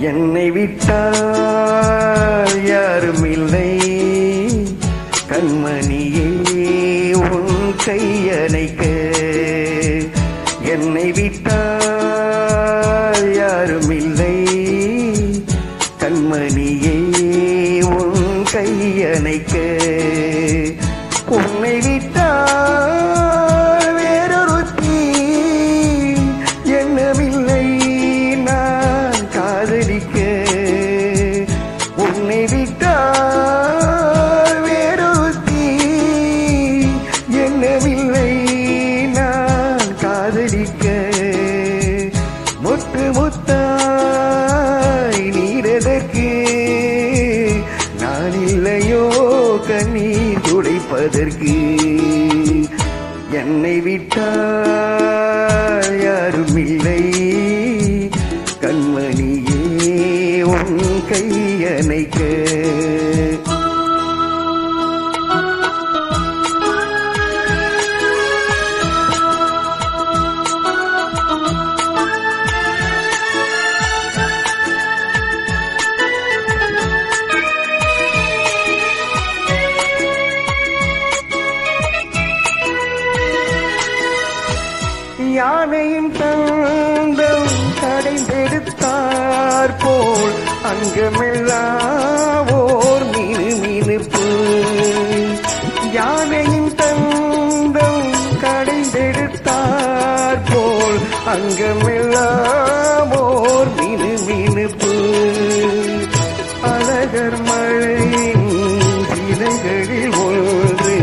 என்னை விட்டால் யாரும் இல்லை கண்மணியே உன் கையணைக்க. என்னை விட்டால் யாரும் இல்லை கண்மணியே உன் கையணைக்க. உன்னை வேறொருத்தி. எண்ணமில்லை நான் காதலிக்க. முத்து முத்தாய் நீரதற்கு நான் இல்லையோ கண்ணீர் துடைப்பதற்கு. என்னை விட்டால் யாரும் இல்லை கண்மணி உன் கையணைக்க. மலர் போல் அங்கமெல்லாம் ஓர் மீனு மீனுப்பு. யானையின் தந்தம் கடைந்தெடுத்தார் போல் அங்கமெல்லாம் ஓர் மீனு மீனுப்பு. அழகர் மழையின் இலைகளில் ஒன்று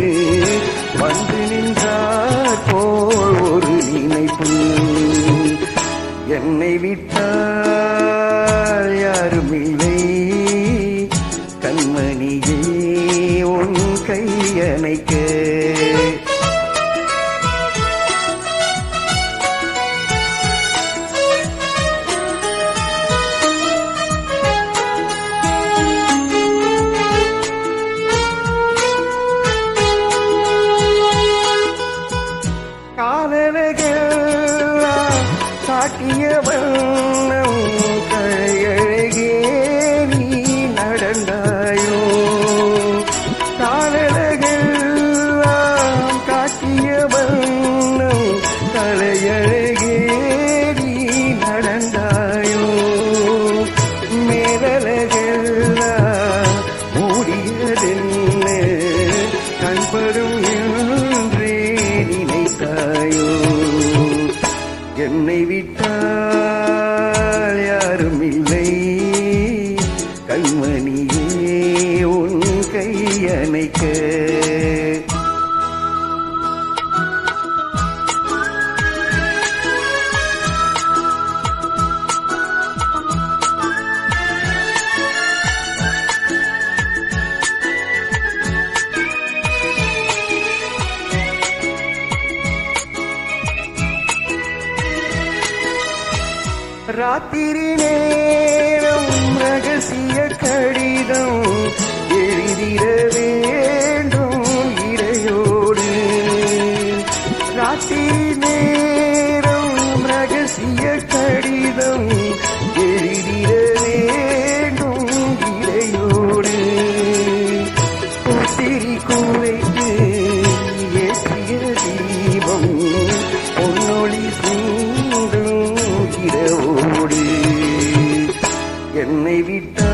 வந்து நின்றார் போல் ஒரு நினைப்பு. என்னை விட்டார் கண்மணியே உன் கையணைக்க காலனகெல்லாம் காட்டிய என்னை விட்டால் யாரும் இல்லை கண்மணியே உன் கையணைக்க ராத்திரி நேரம் ரகசிய கடிதம் எழுதிட வேண்டும் இடையோடு. ராத்திரி நேரம் ரகசிய கடிதம் எழுதிட இரவோடு என்னை விட்டால்